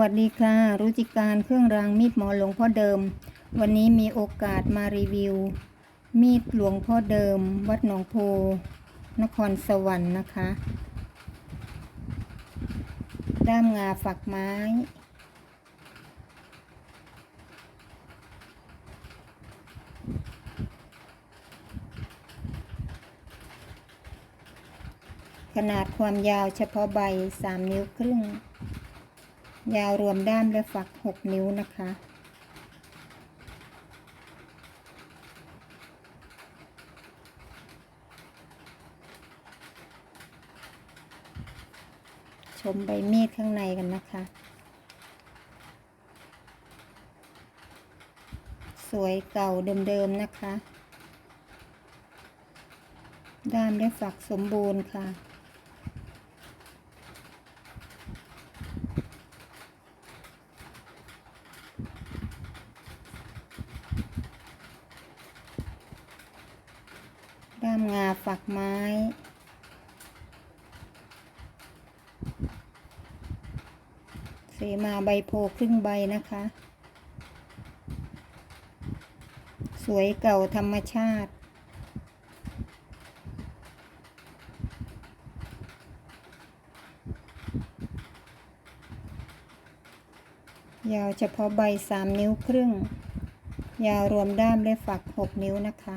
วัสดีค่ะรุจิการเครื่องรางมีดหมอหลวงพ่อเดิม วันนี้มีโอกาสมารีวิว มีดหลวงพ่อเดิม วัดหนองโพ นครสวรรค์นะคะ ด้ามงาฝักไม้ ขนาดความยาวเฉพาะใบ 3 นิ้วครึ่ง ยาวรวมด้ามและฝัก 6 นิ้วนะคะ ชมใบมีดข้างในกันนะคะ สวยเก่าเดิมๆนะคะ ด้ามและฝักสมบูรณ์ค่ะ งาฝักไม้ เสมาใบโพครึ่งใบนะคะ สวยเก่าธรรมชาติยาวเฉพาะใบ 3 นิ้วครึ่ง ยาวรวมด้ามและฝัก 6 นิ้วนะคะ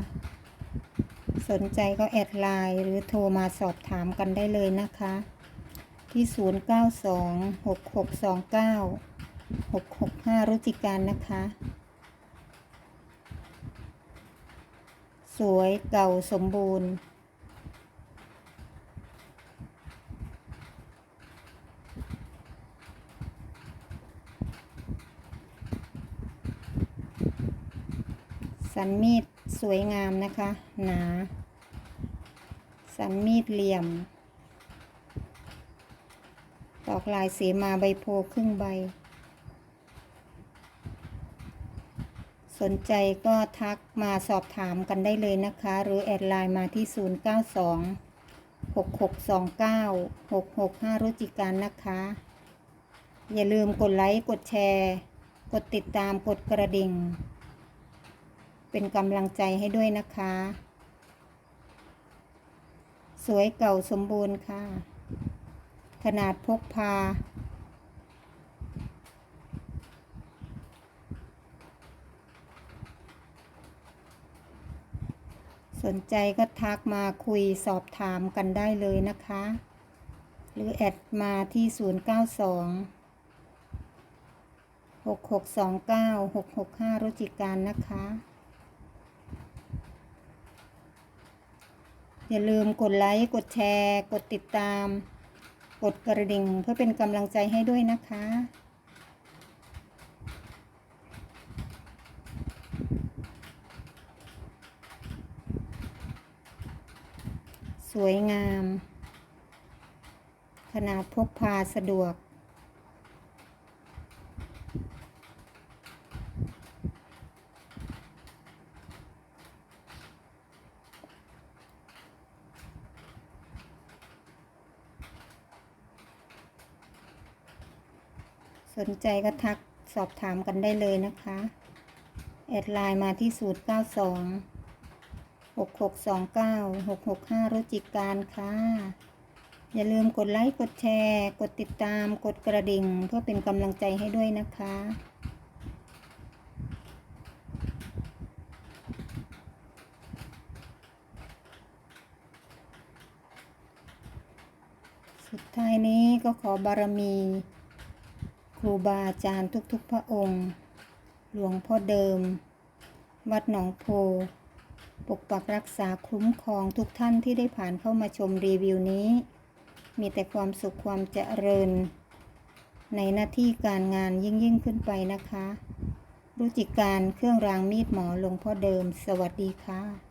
สนใจก็แอดไลน์หรือโทรมาสอบถามกันได้เลยนะคะ ที่ 0926629665 รุจิการนะคะ สวยเก่าสมบูรณ์สันมีด สวยงามนะคะ หนา สันมีดเหลี่ยม ตอกลายเสมาใบโพครึ่งใบ สนใจก็ทักมาสอบถามกันได้เลยนะคะ หรือแอดไลน์มาที่ 092 6629 665 รุจิการนะคะ อย่าลืมกดไลค์ กดแชร์ กดติดตาม กดกระดิ่ง เป็นกำลังใจให้ด้วยนะคะ สวยเก่าสมบูรณ์ค่ะ ขนาดพกพา สนใจก็ทักมาคุยสอบถามกันได้เลยนะคะ หรือแอดมาที่ 092 6629 665รุจิการนะคะ อย่าลืมกดไลค์ กดแชร์ กดติดตาม กดกระดิ่งเพื่อเป็นกำลังใจให้ด้วยนะคะสวยงาม ขนาดพกพาสะดวก นใจก็ทักสอบถามกันได้เลยนะคะ แอดไลน์มาที่ 092 6629 665 รุจิการค่ะ อย่าลืมกดไลค์กดแชร์ กดติดตามกดกระดิ่ง เพื่อเป็นกำลังใจให้ด้วยนะคะสุดท้ายนี้ก็ขอบารมี ครูบาอาจารย์ทุกๆพระองค์ หลวงพ่อเดิม วัดหนองโพ ปกปักรักษาคุ้มครองทุกท่านที่ได้ผ่านเข้ามาชมรีวิวนี้ มีแต่ความสุขความเจริญ ในหน้าที่การงานยิ่งยิ่งขึ้นไปนะคะ รุจิการเครื่องรางมีดหมอหลวงพ่อเดิม สวัสดีค่ะ